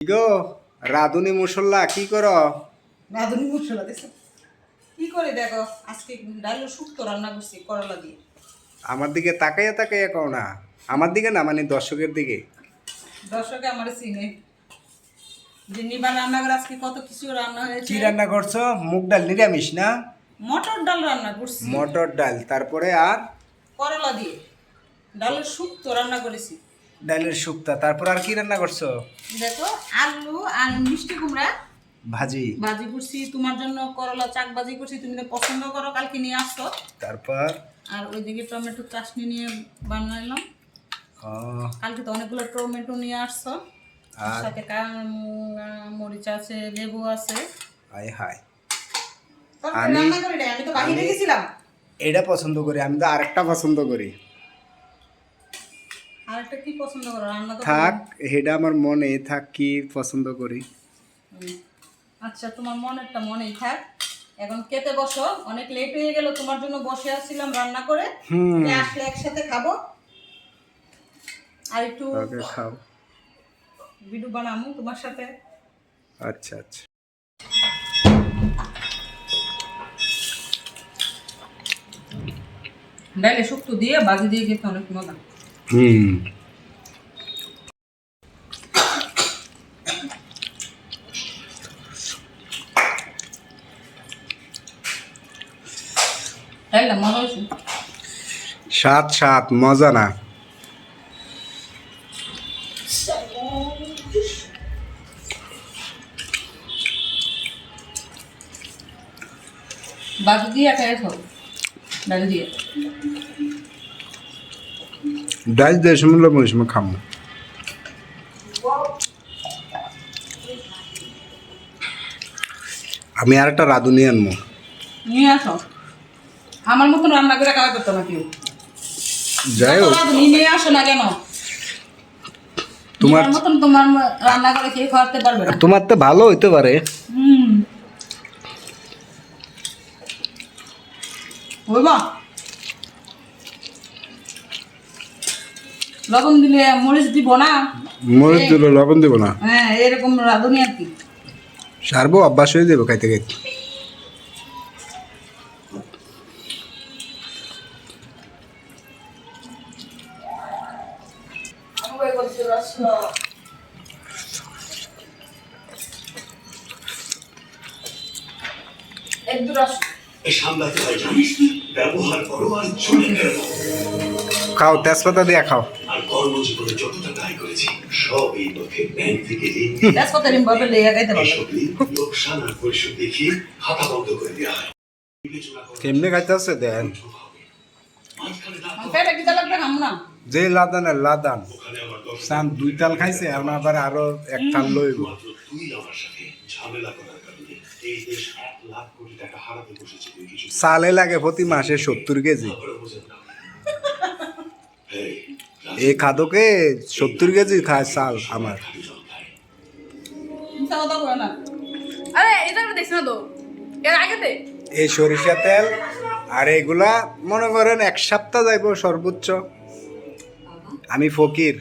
গো? রাধুনি মুসল্লা কি কর? রাঁধুনি মশলা কি করে দেখো? আজকে ডাল শুক্তো রান্না করছি করলা দিয়ে। আমার দিকে তাকাইয়া তাকাইয়া কও না। আমার দিকে না মানে দর্শকের দিকে। দর্শকে আমার চিনে। যে নিবার রান্না করে আজকে কত কিছু রান্না হয়েছে। কি রান্না করছ? মুগ ডাল নিরামিষ না? মটর ডাল রান্না করছি। মটর ডাল তারপরে আর? করলা দিয়ে। ডালের শুক্তো রান্না করেছি। ডালের শুক্তা। তারপর আর কি রান্না করছ? দেখো আলু আর মিষ্টি কুমড়া। ভাজি। ভাজি করছি তোমার জন্য করলা চাক ভাজি করছি তুমি তো পছন্দ করো কালকে নিয়ে আসছো তারপর? আর ওইদিকে টমেটো চাটনি নিয়ে বানাইলাম। কালকে তো অনেকগুলো টমেটো নিয়ে আসছো। সাথে মরিচ আছে লেবু আছে। হাই হাই আমি- রান্না করি আমি তো বাহিরে গেছিলাম। এটা পছন্দ করি আমি তো আরেকটা পছন্দ করি। আর একটা কি পছন্দ করো? রান্না তো থাক এটা আমার মনে থাক কি পছন্দ করি? আচ্ছা তোমার মনেরটা মনেই থাক। এখন খেতে বসো অনেক লেট হয়ে গেল তোমার জন্য বসে আসছিলাম রান্না করে। আসলে একসাথে খাব। আর একটু খাও। ভিডিও বানামু তোমার সাথে। আচ্ছা আচ্ছা। ডাইলে শুক্তো দিয়ে বাজি দিয়ে খেতে অনেক মজা। হুম। সাত সাত মজা না। বাজি দিয়ে খাই খাও। দিয়ে। ডাল দিয়ে শুনল মরিস খামো আমি আর একটা রাঁধুনি আনব নিয়ে আসো আমার মতন রান্না করে খাওয়া করতো না কেউ যাই হোক তুমি নিয়ে আসো না কেন তোমার- মতন তোমার রান্না করে কেউ খাওয়াতে পারবে না তোমার তো ভালো হইতে পারে হুম ওই লবণ দিলে মরিচ দিব না? মরিচ দিল লবণ দেবো না? হ্যাঁ এরকম রাঁধুনি আর কি। সারবো অভ্যাস হয়ে যাব খাইতে খাইতে। এক দুরাস। সামলাতে হয় জানিস? ব্যবহার করো আর চলে গেলো খাও তেজপাতা দিয়ে খাও। কর্মজীবনে যত টাকা করেছি সব এই লক্ষ্যে ব্যাংক থেকে ঋণ গ্যাস কত রিম ভাবে লেগে গাইতে পারবে এসব ঋণ লোকসান আর পরিশোধ দেখিয়ে খাতা বন্ধ করে দেওয়া হয়। কেমনে খাইতে আছে দেন যে লাদানের লাদান সান দুই তাল খাইছে এখন আবার আরও এক তাল লইব। মাত্র তুই আমার সাথে ঝামেলা করার কারণে এই দেশ এক লাখ কোটি টাকা হারাতে বসেছে। তুই কিছু সালে লাগে প্রতি মাসে সত্তর কেজি। এই খাদকে সত্তর কেজি খায় চাল আমার। এই সরিষা তেল আর এগুলা মনে করেন এক সপ্তাহ যাইব সর্বোচ্চ। আমি ফকির